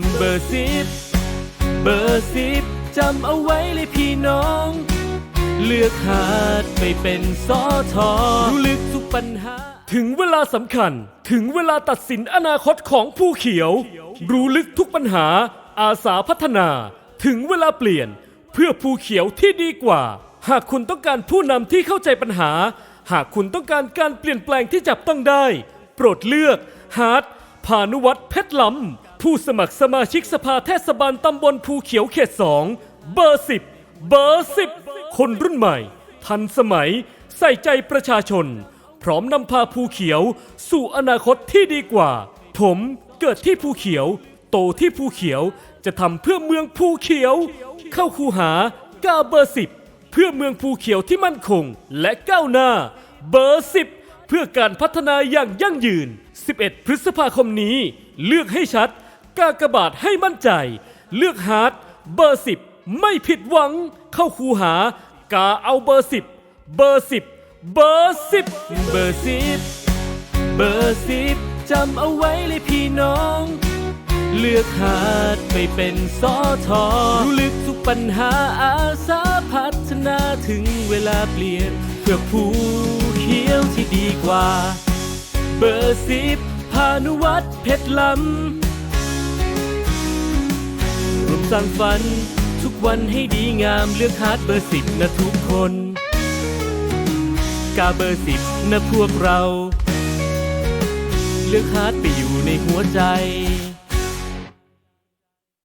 เบอร์สิบเบอร์สิบจำเอาไว้เลยพี่น้อง เลือกหาดไปเป็นสอทอรู้ลึกทุกปัญหา ถึงเวลาสำคัญ ถึงเวลาตัดสินอนาคตของผู้เขียว รู้ลึกทุกปัญหา อาสาพัฒนา ถึงเวลาเปลี่ยน เพื่อผู้เขียวที่ดีกว่า หากคุณต้องการผู้นำที่เข้าใจปัญหา หากคุณต้องการการเปลี่ยนแปลงที่จับต้องได้ โปรดเลือกฮาร์ดพานุวัฒน์เพชรล้ำ ผู้สมัครสมาชิกสภาเทศบาลตำบลภูเขียวเขตสองเบอร์สิบเบอร์สิบคนรุ่นใหม่ ทันสมัย ใส่ใจประชาชน พร้อมนำพาภูเขียว สู่อนาคตที่ดีกว่า ผมเกิดที่ภูเขียว โตที่ภูเขียวจะทำเพื่อเมืองภูเขียว เข้าคูหาก้าเบอร์สิบเพื่อเมืองภูเขียวที่มั่นคง และก้าวหน้า เบอร์สิบเพื่อการพัฒนาอย่างยั่งยืน 11 พฤษภาคมนี้ เลือกให้ชัด กากบาทให้มั่นใจ เลือกฮาร์ดเบอร์สิบไม่ผิดหวัง เข้าคูหากาเอาเบอร์สิบเบอร์สิบเบอร์สิบเบอร์สิบเบอร์สิบจำเอาไว้เลยพี่น้อง เลือกหาดไปเป็นสอทอรู้ลึกทุกปัญหาอาสาพัฒนาถึงเวลาเปลี่ยน เพื่อผู้เขียวที่ดีกว่า เบอร์สิบพานุวัฒน์เพชรล้ำ สร้างฝัน ทุกวันให้ดีงามเลือกฮาร์ดเบอร์สิบนะทุกคนกาเบอร์สิบนะพวกเรา เลือกฮาร์ดไปอยู่ในหัวใจ